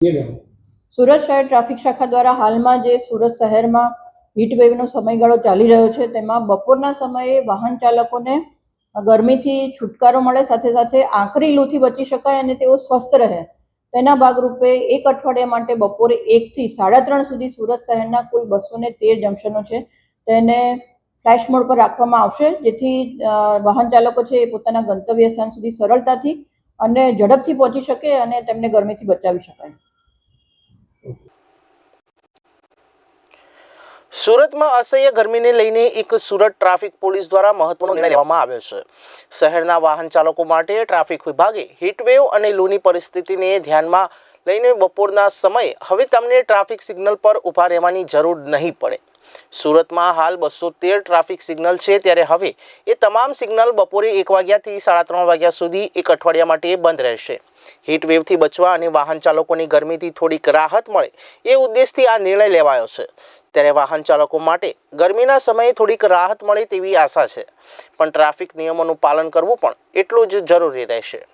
સુરત શહેર ટ્રાફિક શાખા દ્વારા હાલમાં જે સુરત શહેરમાં હીટ વેવનો સમયગાળો ચાલી રહ્યો છે, તેમાં બપોરના સમયે વાહન ચાલકોને ગરમીથી છુટકારો મળે, સાથે સાથે આકરી લૂથી બચી શકાય અને તેઓ સ્વસ્થ રહે. તેના ભાગરૂપે એક અઠવાડિયા માટે બપોરે એકથી સાડા ત્રણ સુધી સુરત શહેરના કુલ બસો ને તેર જંકશનો છે, તેને ફ્લેશ મોડ પર રાખવામાં આવશે, જેથી વાહન ચાલકો છે એ પોતાના ગંતવ્ય સ્થાન સુધી સરળતાથી અને ઝડપથી પહોંચી શકે અને તેમને ગરમીથી બચાવી શકાય. સુરતમાં અસહ્ય ગરમીને લઈને એક સુરત ટ્રાફિક પોલીસ દ્વારા મહત્વનો નિર્ણય લેવામાં આવ્યો છે. શહેરના વાહન ચાલકો માટે ટ્રાફિક વિભાગે હીટવેવ અને લૂની પરિસ્થિતિને ધ્યાનમાં લઈને બપોરના સમયે હવે તમને ટ્રાફિક સિગ્નલ પર ઊભા રહેવાની જરૂર નહીં પડે. સુરતમાં હાલ બસો તેર ટ્રાફિક સિગ્નલ છે ત્યારે હવે એ તમામ સિગ્નલ બપોરે એક વાગ્યાથી સાડા ત્રણ વાગ્યા સુધી એક અઠવાડિયા માટે બંધ રહેશે. હીટ વેવથી બચવા અને વાહન ચાલકોની ગરમીથી થોડીક રાહત મળે એ ઉદ્દેશથી આ નિર્ણય લેવાયો છે. ત્યારે વાહન ચાલકો માટે ગરમીના સમયે થોડીક રાહત મળે તેવી આશા છે. પણ ટ્રાફિક નિયમોનું પાલન કરવું પણ એટલું જ જરૂરી રહેશે.